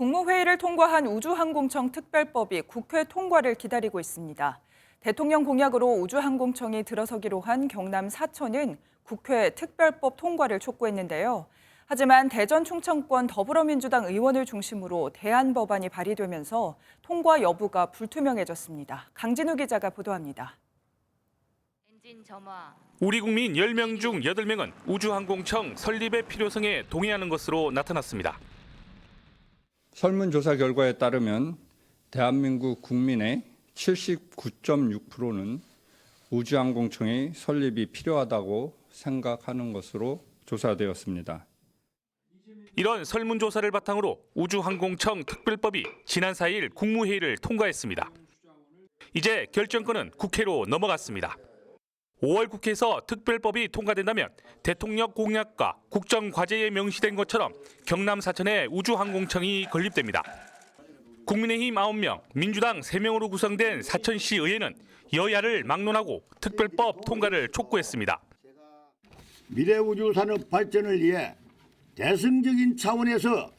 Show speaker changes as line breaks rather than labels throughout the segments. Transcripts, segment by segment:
국무회의를 통과한 우주항공청 특별법이 국회 통과를 기다리고 있습니다. 대통령 공약으로 우주항공청이 들어서기로 한 경남 사천은 국회 특별법 통과를 촉구했는데요. 하지만 대전 충청권 더불어민주당 의원을 중심으로 대안 법안이 발의되면서 통과 여부가 불투명해졌습니다. 강진우 기자가 보도합니다.
우리 국민 10명 중 8명은 우주항공청 설립의 필요성에 동의하는 것으로 나타났습니다.
설문조사 결과에 따르면 대한민국 국민의 79.6%는 우주항공청의 설립이 필요하다고 생각하는 것으로 조사되었습니다.
이런 설문조사를 바탕으로 우주항공청 특별법이 지난 4일 국무회의를 통과했습니다. 이제 결정권은 국회로 넘어갔습니다. 5월 국회에서 특별법이 통과된다면 대통령 공약과 국정 과제에 명시된 것처럼 경남 사천에 우주항공청이 건립됩니다. 국민의힘 9명, 민주당 3명으로 구성된 사천시 의회는 여야를 막론하고 특별법 통과를 촉구했습니다.
미래 우주 산업 발전을 위해 대승적인 차원에서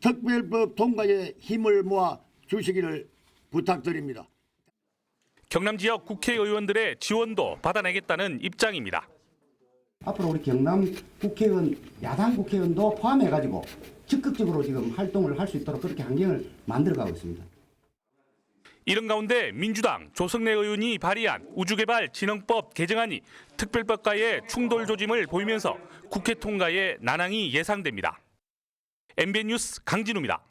특별법 통과에 힘을 모아 주시기를 부탁드립니다.
경남 지역 국회의원들의 지원도 받아내겠다는 입장입니다.
앞으로 우리 경남 국회의원, 야당 국회의원도 포함해 가지고 적극적으로 지금 활동을 할 수 있도록 그렇게 환경을 만들어 가고 있습니다.
이런 가운데 민주당 조성래 의원이 발의한 우주개발진흥법 개정안이 특별법과의 충돌 조짐을 보이면서 국회 통과에 난항이 예상됩니다. MBN 뉴스 강진우입니다.